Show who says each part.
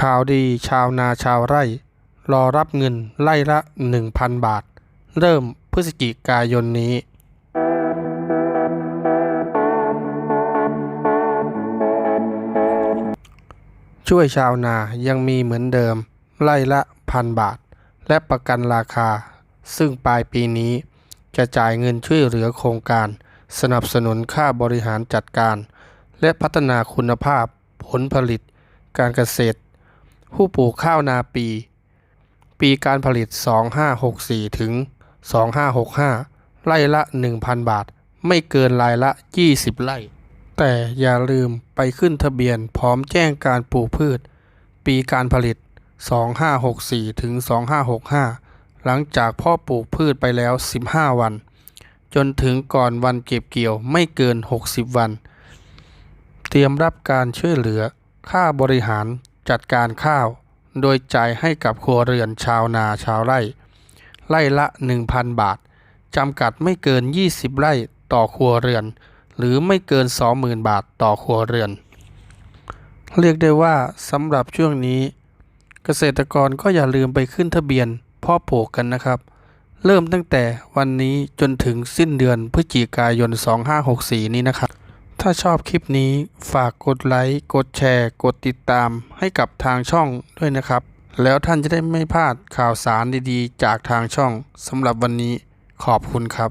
Speaker 1: ข่าวดีชาวนาชาวไร่ รอรับเงินไร่ละ 1,000 บาท เริ่มพฤศจิกายนนี้ ช่วยชาวนายังมีเหมือนเดิมไร่ละพันบาท และประกันราคา ซึ่งปลายปีนี้ จะจ่ายเงินช่วยเหลือโครงการ สนับสนุนค่าบริหารจัดการ และพัฒนาคุณภาพผลผลิตการเกษตร ผู้ปลูกข้าวนาปี ปีการผลิต 2564 ถึง 2565 ไร่ละ 1,000 บาท ไม่เกินรายละ 20 ไร่ แต่อย่าลืมไปขึ้นทะเบียนพร้อมแจ้งการปลูกพืช ปีการผลิต 2564 ถึง 2565 หลังจากพ่อปลูกพืชไปแล้ว 15 วัน จนถึงก่อนวันเก็บเกี่ยวไม่เกิน 60 วัน เตรียมรับการช่วยเหลือค่าบริหาร จัดการข้าว โดยจ่ายให้กับครัวเรือนชาวนาชาวไร่ ไร่ละ 1,000 บาทจำกัดไม่เกิน 20 ไร่ต่อครัวเรือน หรือไม่เกิน 20,000 บาทต่อครัวเรือน เรียกได้ว่าสำหรับช่วงนี้ เกษตรกรก็อย่าลืมไปขึ้นทะเบียนพ่อปลูกกันนะครับ เริ่มตั้งแต่วันนี้จนถึงสิ้นเดือนพฤศจิกายน 2564 นี้นะครับ ถ้าชอบคลิปนี้ฝากกดไลค์ กดแชร์ กดติดตามให้กับทางช่องด้วยนะครับ แล้วท่านจะได้ไม่พลาดข่าวสารดีๆ จากทางช่องสำหรับวันนี้ขอบคุณครับ